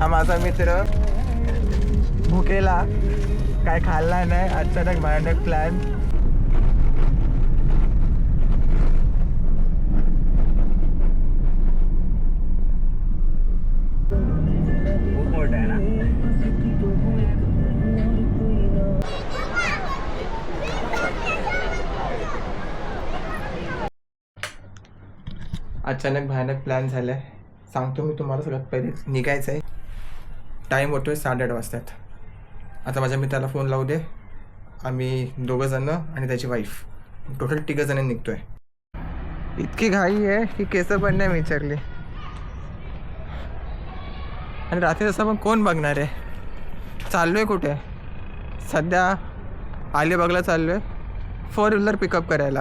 हा माझा मित्र भुकेला काय खाल्ला नाही. अचानक भयानक प्लॅन अचानक भयानक प्लॅन झालाय. सांगतो मी तुम्हाला सगळ्यात पहिले. निघायचं आहे टाईम होतोय साडेआठ वाजतात आता माझ्या मित्राला फोन लावू दे. आम्ही दोघं जण आणि त्याची वाईफ टोटल तिघं जण निघतोय. इतकी घाई आहे की केस पण नाही विचारली. आणि रात्री तसं पण कोण बघणार आहे? चाललोय कुठे? सध्या अलिबागला चाललोय. फोर व्हीलर पिकअप करायला.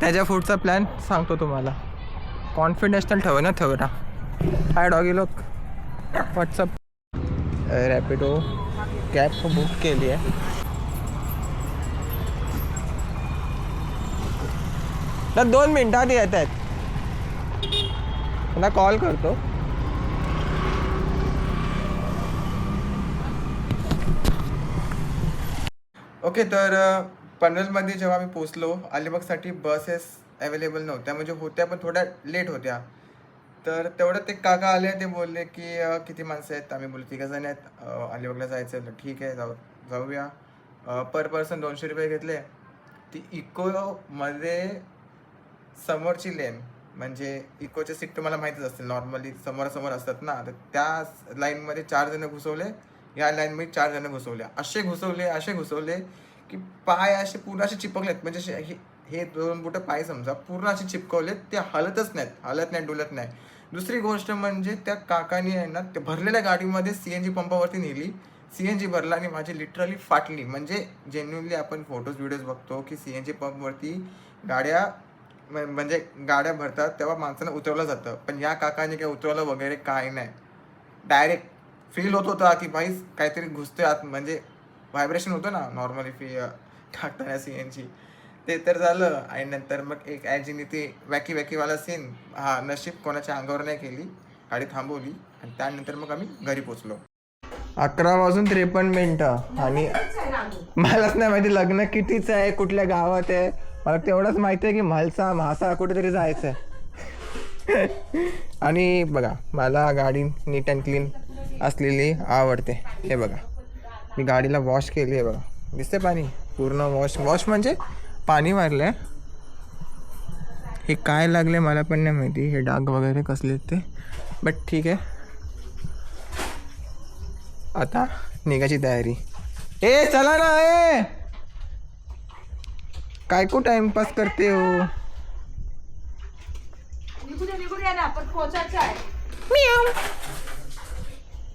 त्याच्या पुढचा प्लॅन सांगतो तुम्हाला. कॉन्फिडेन्शनल ठेव ना ठेव ना. हाय डॉगी लोक व्हॉट्सअप रॅपिडो कॅब बुक केली आहे. तर दोन मिनटात येत आहेत त्यांना कॉल करतो. ओके तर पनवेलमध्ये जेव्हा आम्ही पोचलो अलिबागसाठी बसेस अवेलेबल नव्हत्या. म्हणजे होत्या पण थोड्या लेट होत्या. तर तेवढं ते काका आले ते बोलले की अ, किती माणसं आहेत? आम्ही बोललो तिघं जण आहेत. अ, अलिबागला जायचं आहे. ठीक आहे जाऊ जाऊया. पर पर्सन दोनशे रुपये घेतले. ती इकोमध्ये समोरची लेन म्हणजे इकोचे सीट तुम्हाला माहितीच असतील. नॉर्मली समोरासमोर असतात ना. तर त्या लाईनमध्ये चार जण घुसवले. या लाईनमध्ये चार जण घुसवले. असे घुसवले असे घुसवले की पाय असे पूर्ण असे चिपकलेत. म्हणजे असे हे हे दोन बुटं पाय समजा पूर्ण असे चिपकवलेत. ते हलतच नाहीत. हलत नाही डुलत नाही. दुसरी गोष्ट म्हणजे त्या काकानी आहे ना ते भरलेल्या गाडीमध्ये सी एन जी पंपावरती नेली. सी एन जी भरला आणि माझी लिटरली फाटली. म्हणजे जेन्युनली आपण फोटोज व्हिडिओज बघतो की सी एन जी पंपवरती गाड्या म्हणजे गाड्या भरतात तेव्हा माणसांना उतरवलं जातं. पण या काकाने काही उतरवलं वगैरे काही नाही. डायरेक्ट फील होत होता की भाई काहीतरी घुसतोय आत म्हणजे व्हायब्रेशन होतं ना नॉर्मली फी टाकताना सी एनची ते तर झालं. आणि नंतर मग एक ॲजीने ते वॅकी वॅकीवाला सीन हा नशीब कोणाच्या अंगावर नाही केली गाडी थांबवली आणि त्यानंतर मग आम्ही घरी पोचलो अकरा वाजून त्रेपन्न मिनटं. आणि मलाच नाही माहिती लग्न कितीचं आहे कुठल्या गावात आहे. मला तेवढंच माहिती आहे की म्हालसा म्हासा कुठेतरी जायचं आहे. आणि बघा मला गाडी नीट अँड क्लीन असलेली आवडते. हे बघा मी गाडीला वॉश केली आहे बघा. दिसते पाणी? पूर्ण वॉश. वॉश म्हणजे पाणी मारलं आहे हे काय लागले मला पण नाही माहिती. हे डाग वगैरे कसले ते. बट ठीक आहे. आता निघायची तयारी. ए चला ना ए! काय को टाइमपास करते हो?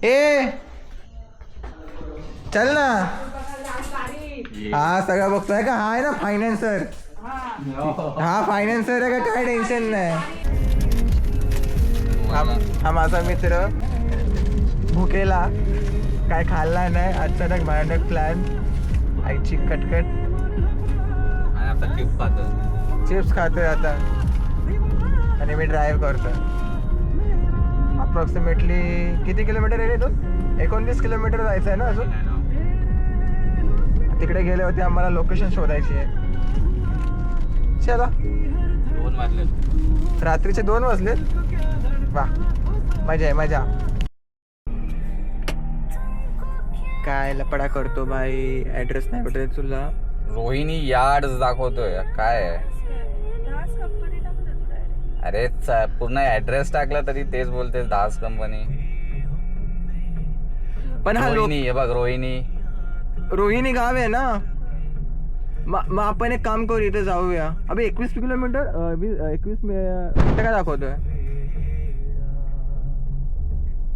ए! चल ना. हा सगळं बघतोय का? हा आहे ना फायनान्सर हा. फायनान्सर आहे का? काय टेन्शन नाही. हा- माझा मित्र भुकेला काय खाल्ला नाही. अचानक भयानक प्लॅन आईची कटकट. आणि आता चिप्स खातो चिप्स खातोय आता. आणि मी ड्राईव्ह करतोय. अप्रॉक्सिमेटली किती किलोमीटर आहे रे इथून एकोणतीस किलोमीटर जायचं आहे ना अजून? तिकडे गेले होते आम्हाला लोकेशन शोधायची. आहे चला. दोन वाजले. रात्रीचे दोन वाजले. वा. मजा आहे मजा. काय लपडा करतो भाई? ऍड्रेस नाही भेटत तुला. रोहिणी यार्ड दाखवतोय. काय आहे? अरे पूर्ण ऍड्रेस टाकला तरी तेच बोलते दास कंपनी पण हा रोहिणी हे बघ रोहिणी. रोहिणी गाव आहे ना? मग आपण एक काम करू इथे जाऊया. अबे एकवीस किलोमीटर एकवीस मे- इथे काय दाखवतोय?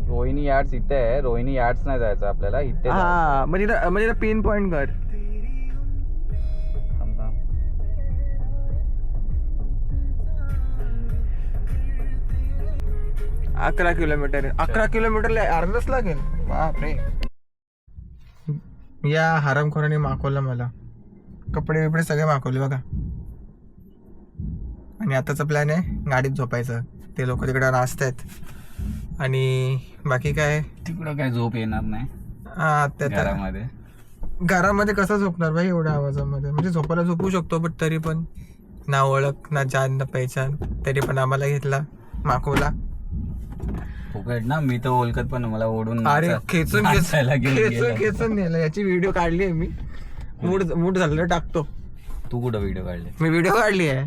रोहिणी यार्ड्स इथे आहे. रोहिणी यार्ड्स नाही जायचं आपल्याला इथे. हा म्हणजे म्हणजे पिन पॉइंट कर. अकरा किलोमीटर. अकरा किलोमीटरला अर्धच लागेल? बापरे. या हरामखोराने मागवलं मला. कपडे बिपडे सगळे मागवले बघा. आणि आताचा प्लॅन आहे गाडीत झोपायचं. ते लोक तिकडे नाचत आहेत आणि बाकी काय? तिकडं काय झोप येणार नाही? हा, घरामध्ये. घरामध्ये कसं झोपणार भाई एवढ्या आवाजामध्ये? म्हणजे झोपायला झोपू शकतो बट तरी पण. ना ओळख ना जान ना पहिचान. तरी पण आम्हाला घेतला माखवला. फुकट ना मी तर ओळखत पण. मला ओढून अरे खेचून नाचायला खेचून घेऊन खेचून गेला. खेचून नेलं. याची व्हिडिओ काढली आहे मी. मूड मूड झालं टाकतो. तू कुठं व्हिडिओ काढले? मी व्हिडिओ काढली आहे.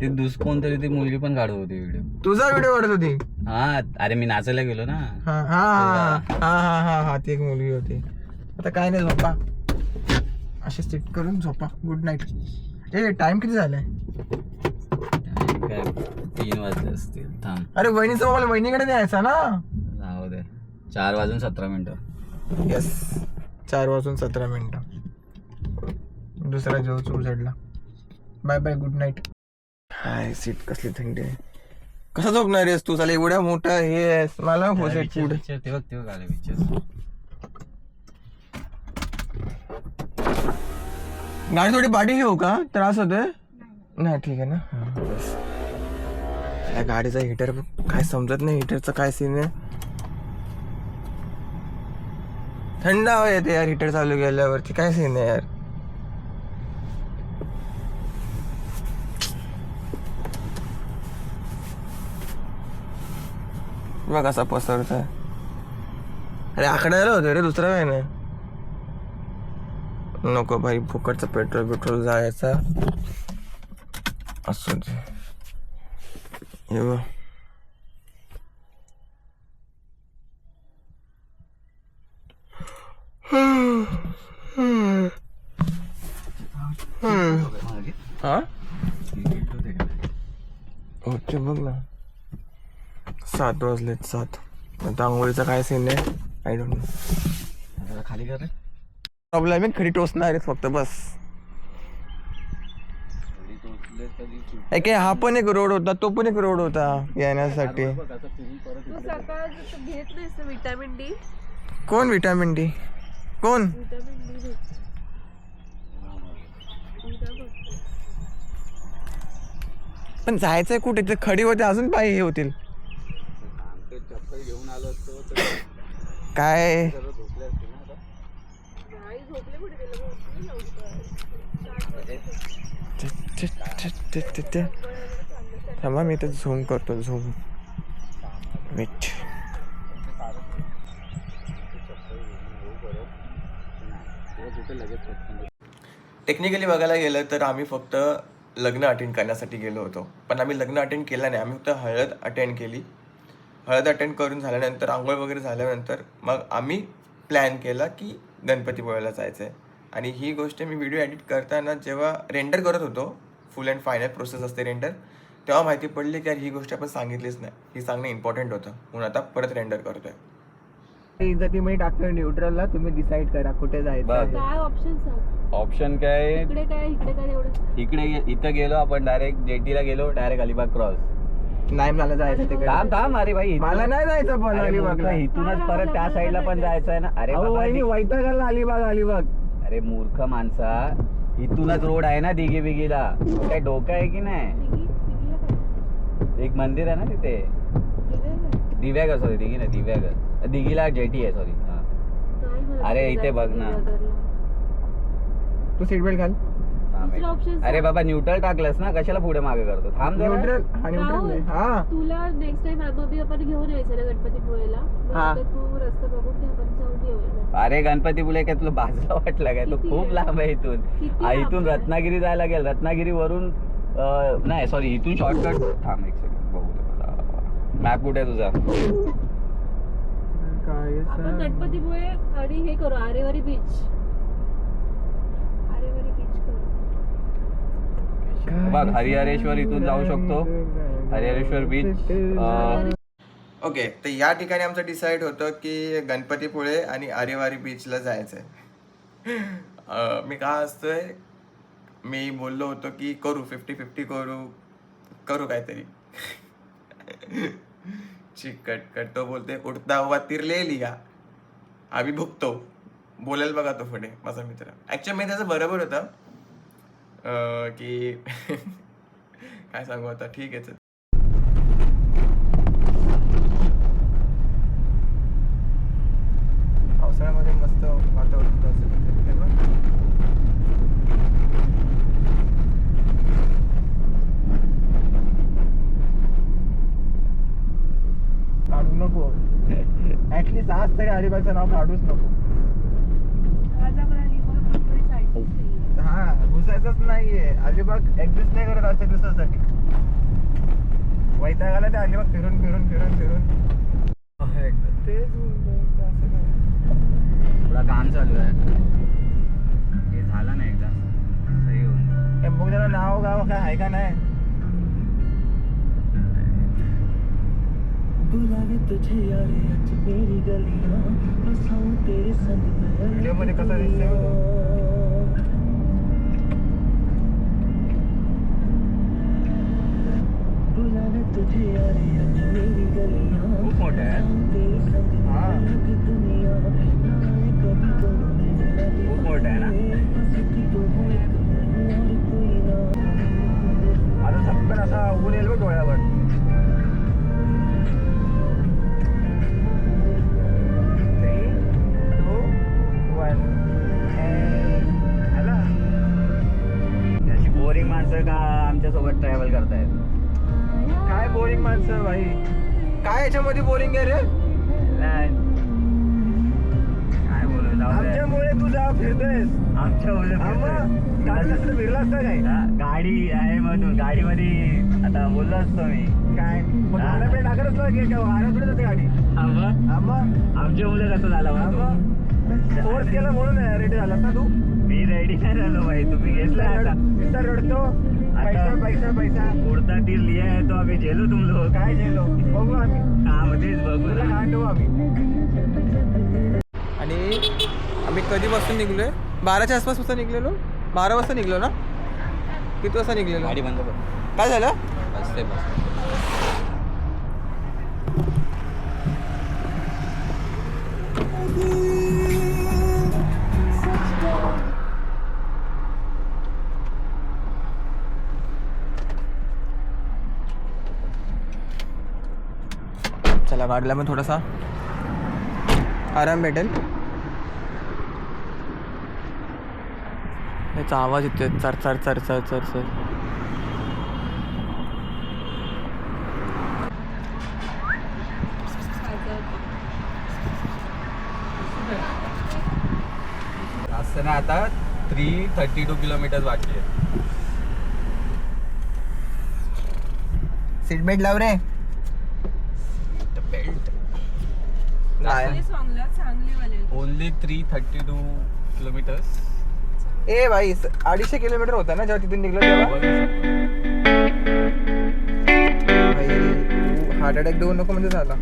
ते दुस कोणतरी ती मुलगी पण काढत होती व्हिडिओ तुझा व्हिडिओ काढत होती? हा अरे मी नाचायला गेलो ना. हा हा हा हा हा हा हा ती एक मुलगी होती. आता काय नाही झोपा. अशी सिट करून झोपा. गुड नाईट ए टाइम किती झालाय? काय? तीन वाजले असतील. थांब. अरे वहिनीचा मोबाईल वहिनीकडे न्यायचा ना? जाऊ दे. चार वाजून सतरा मिनिटं. येस चार वाजून सतरा मिनिटं. दुसरा जोच उजडला. बाय बाय गुड नाईट हाय सीट कसली थंडी आहे. कसा झोपणार आहेस तू? चालेल एवढ्या मोठा हे आहेस. मला हो पुढे. ते बघ ते बघ आले पिक्चर गाडी थोडी पाठी घेऊ का? त्रास होतोय? नाही ठीक आहे ना. हा, बस. या गाडीचा हिटर काय समजत नाही. हिटरचं काय सीन आहे? थंड हवा येते यार हिटर चालू केल्यावरती. काय सीन आहे यार? बघ कसा पसरत अरे आकडायला होतं रे दुसरा काय नाही नको भाई फुकटचं पेट्रोल पेट्रोल जायचा. असू दे. हे बघ. हा होते बघ ना सात वाजलेत सात आता आंघोळीचा काय सीन आहे आय डोंट नो खाली प्रॉब्लेम आहे खडी टोचणार आहेत फक्त बस आहे, हा पण एक रोड होता तो पण एक रोड होता येण्यासाठी. तू सकाळ घेत नाहीस विटॅमिन डी कोण विटॅमिन डी कोण? Vitamin D. पण जायचंय कुठे? ते खडी होते अजून पाय हे होतील. काय नाही झोपले कुठे गेले उठले लवकर. ते- ते- ते- ते- ते- ते. थांबा मी तर झूम करतो झूम वेट टेक्निकली बघायला गेलं तर आम्ही फक्त लग्न अटेंड करण्यासाठी गेलो होतो. पण आम्ही लग्न अटेंड केलं नाही. आम्ही फक्त हळद अटेंड केली. हळद अटेंड करून झाल्यानंतर आंघोळ वगैरे झाल्यानंतर मग आम्ही प्लॅन केला की गणपतीपुळ्याला जायचं आहे आणि ही गोष्ट मी व्हिडिओ एडिट करताना जेव्हा रेंडर करत होतो फुल अँड फायनल प्रोसेस असते रेंडर तेव्हा माहिती पडली की यार ही गोष्ट आपण सांगितलीच नाही. ही सांगणं इम्पॉर्टंट होतं. म्हणून आता परत रेंडर करतोय. इज्जती मी टाकतोय न्यूट्रलला तुम्ही डिसाईड करा कुठे बघ. काय ऑप्शन ऑप्शन काय? इकडे काय इकडे काय एवढं? इकडे गे- इथं गेलो आपण डायरेक्ट जेटीला गेलो डायरेक्ट अलिबाग क्रॉस नाही मला जायचं तिकडे. थांब थांब अरे भाई इथून- मला नाही जायचं पण अरे अलिबागला. मूर्ख, इथूनच परत त्या साईडला पण जायचं? आहे ना. अरे अहो, बाबा, वहिनी वैतागाला अलिबाग अलिबाग. अरे मूर्ख माणसा. इथूनच रोड आहे ना दिघी बिगीला काय डोकं आहे की नाही? एक मंदिर आहे ना तिथे? दिव्यागर सॉरी दिघी ना दिव्यागर दिघीला जेटी आहे सॉरी अरे, इथे बघ ना. तू सीट बेल्ट घाल. अरे. बाबा न्यूट्रल टाकलंस ना कशाला पुढे मागे करतो? थांब. न्यूट्रल तुला नेक्स्ट टाइम आपण घेऊन यायचं ना गणपतीपुळेला. मग हा. आता तू रस्ता बघून अरे गणपती बुले काय तुला बाजूला वाटलं काय? तो खूप? लांब आहे इथून. इथून? रत्नागिरी जायला लागेल. रत्नागिरी वरून नाही सॉरी इथून शॉर्टकट थांब एक सेकंड बघू मॅप कुठे आहे तुझा? काय आपण गणपतीपुळे आणि हे करू आरेवारी बीच आरेवारी बीच करू. बघ हरिहरेश्वर इथून जाऊ शकतो. हरिहरेश्वर बीच ओके तर या ठिकाणी आमचं डिसाईड होतं की गणपतीपुळे आणि आरेवारी बीचला जायचं आहे मी का असतोय? मी बोललो होतो की करू फिफ्टी फिफ्टी करू करू काहीतरी. चिकट कट तो बोलते उडता हुआ तीर ले लिया. आम्ही भुगतो. बोलेल बघा तो पुढे माझा मित्र. ऍक्च्युअली मी त्याचं बरोबर होतं. की काय सांगू आता? ठीक आहे चल. ऍटलीस्ट आज तरी अलिबागचं नाव काढूच नको. हा. घुसायचंच नाहीये. अलिबाग एक्झिस्ट नाही करत आजच्या दिवसासाठी. वैताग आला ते अलिबाग फिरून फिरून फिरून फिरून. तेच. थोडा काम चालू आहे. हे झालं ना एकदा. सही होऊन. हे जरा नाव गाव काय आहे का नाही. बुलावे तुझे यारे आज मेरी गलियां बसाऊं तेरे संग मैं व्हिडिओमध्ये कसा दिसतोय बघ तो. बुलावे तुझे यारे आज मेरी गलियां खूप मोठं आहे तेरे संग हा। अलग दुनिया। नाए कभी दोनों में मिला दे खूप मोठं आहे ना? बस तू तो हो एक मैं और कोई ना। आता झपकन असा ऊन येईल बघ डोळ्यावर ट्रॅव्हल करतायत. काय बोरिंग माणसं भाई? काय याच्यामध्ये बोरिंग आहे रे. काय बोलू. आमच्यामुळे तू जा फिरतोयस. आमच्या फिरला असता काय? गाडी आहे म्हणून गाडीमध्ये आता बोललो असतो मी. काय. गाड्या टाकतच लागेल गाडी. आमच्या मुलं कसं झालं फोर्स केला म्हणून रेडी झाला ना तू? मी रेडी नाही झालो भाई तुम्ही घेतला आता. नुसता रडतो. पैसा पैसा पैसा. उडता तीर लिया है तो अभी झेलो तुम लोग काय झेलो? बघू आम्ही. हा मध्येच बघू ना. गांडू आम्ही. आणि आम्ही कधीपासून निघलोय? बाराच्या आसपास वाजता निघलेलो? बारा वाजता निघलो ना? किती वाजता निघलेलो? गाडी बंद काय झालं? बस ते बस गाडीला पण थोडासा आराम भेटेल याचा आवाज येतोय चर चर चर चर चर चर। असताना आता थ्री थर्टी टू किलोमीटर बाकी आहे सीट बेल्ट लाव रे। Only three thirty two kilometres ए भाई स- अडीचशे किलोमीटर होता ना जेव्हा तिथून निघलो तेव्हा? भाई हार्ट अटॅक देऊ नको म्हणजे झाला.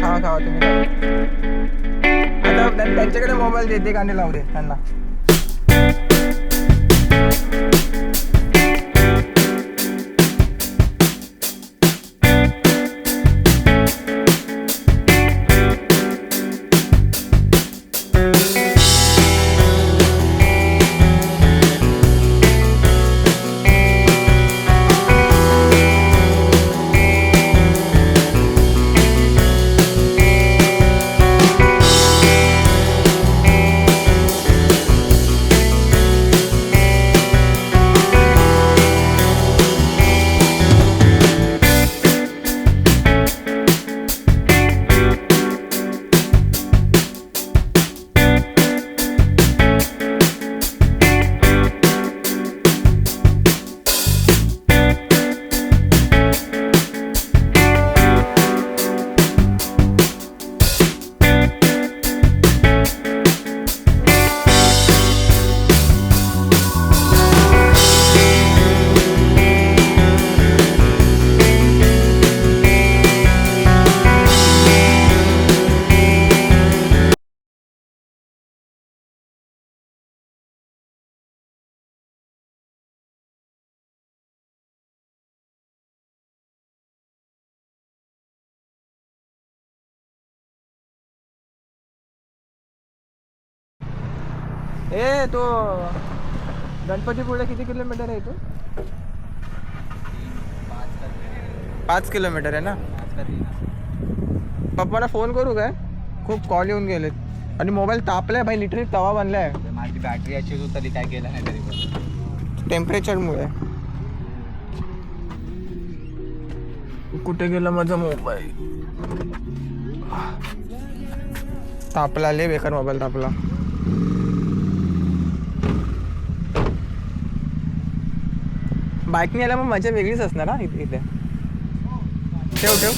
खा खा तुम्ही खा. आता त्यां- त्यांच्याकडे मोबाईल देते गाणे लावू दे त्यांना. ए तो गणपतीपुळे किती किलोमीटर आहे तो? पाच किलोमीटर आहे ना? पप्पाला फोन करू काय? खूप कॉल येऊन गेलेत. आणि मोबाईल तापलाय भाई लिटरली तवा बनलाय. माझी बॅटरी अशी होती तरी काय केलं नाही तरी टेम्परेचरमुळे कुठे गेला माझा मोबाईल तापला लय बेकार मोबाईल तापला. बाईकने यायला मग मजा वेगळीच असणार हा इथे इथे. ठेव ठेव.